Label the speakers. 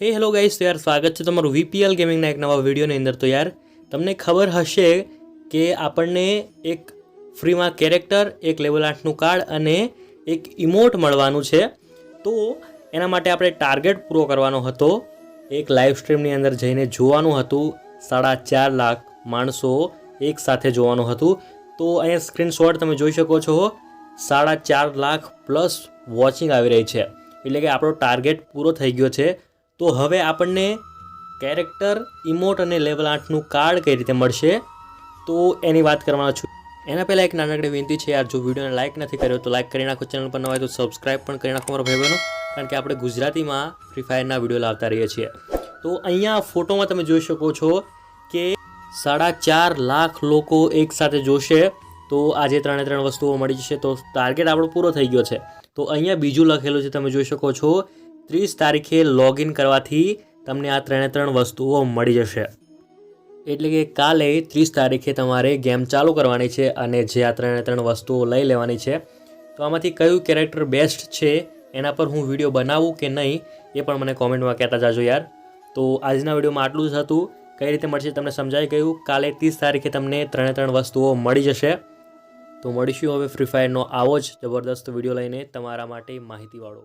Speaker 1: હે hello guys તો યાર, સ્વાગત છે તમારું વીપીએલ ગેમિંગના એક નવા વિડીયોની અંદર. તો યાર, તમને ખબર હશે કે આપણને એક ફ્રીમાં કેરેક્ટર, એક લેવલ આઠનું કાર્ડ અને એક ઇમોટ મળવાનું છે. તો એના માટે આપણે ટાર્ગેટ પૂરો કરવાનો હતો. એક લાઈવ સ્ટ્રીમની અંદર જઈને જોવાનું હતું. સાડા ચાર લાખ માણસો એક સાથે જોવાનું હતું. તો અહીંયા સ્ક્રીનશોટ તમે જોઈ શકો છો. સાડા ચાર લાખ પ્લસ વોચિંગ આવી રહી છે. એટલે કે આપણો ટાર્ગેટ પૂરો થઈ ગયો છે. તો હવે આપણને કેરેક્ટર ઇમોટ અને લેવલ આઠનું કાર્ડ કઈ રીતે મળશે? તો એની વાત કરવાનો છું. એના પહેલાં એક નાનકડી વિનંતી છે યાર જો વિડીયોને લાઇક નથી કર્યો તો લાઇક કરી નાખો, ચેનલ પર ન હોય તો સબસ્ક્રાઇબ પણ કરી નાખો મારા ભાઈ કારણ કે આપણે ગુજરાતીમાં ફ્રી ફાયરના વીડિયો લાવતા રહીએ છીએ. તો અહીંયા ફોટોમાં તમે જોઈ શકો છો કે સાડા ચાર લાખ લોકો એકસાથે જોશે. તો આજે ત્રણે ત્રણ વસ્તુઓ મળી જશે. તો ટાર્ગેટ આપણો પૂરો થઈ ગયો છે. તો અહીંયા બીજું લખેલું છે, તમે જોઈ શકો છો ત્રીસ તારીખે લોગિન કરવાથી તમને આ ત્રણે ત્રણ વસ્તુઓ મળી જશે. એટલે કે કાલે ત્રીસ તારીખે તમારે ગેમ ચાલુ કરવાની છે અને જે આ ત્રણે ત્રણ વસ્તુઓ લઈ લેવાની છે, તો આમાંથી કયું કેરેક્ટર બેસ્ટ છે, એના પર હું વીડિયો બનાવું કે નહીં, એ પણ મને કોમેન્ટમાં કહેતા જાજો યાર. તો આજના વિડીયોમાં આટલું જ હતું. કઈ રીતે મળશે તમને સમજાઈ ગયું? કાલે ત્રીસ તારીખે તમને ત્રણે ત્રણ વસ્તુઓ મળી જશે. તો મળીશું હવે ફ્રી ફાયરનો આવો જ જબરદસ્ત વીડિયો લઈને તમારા માટે માહિતીવાળો.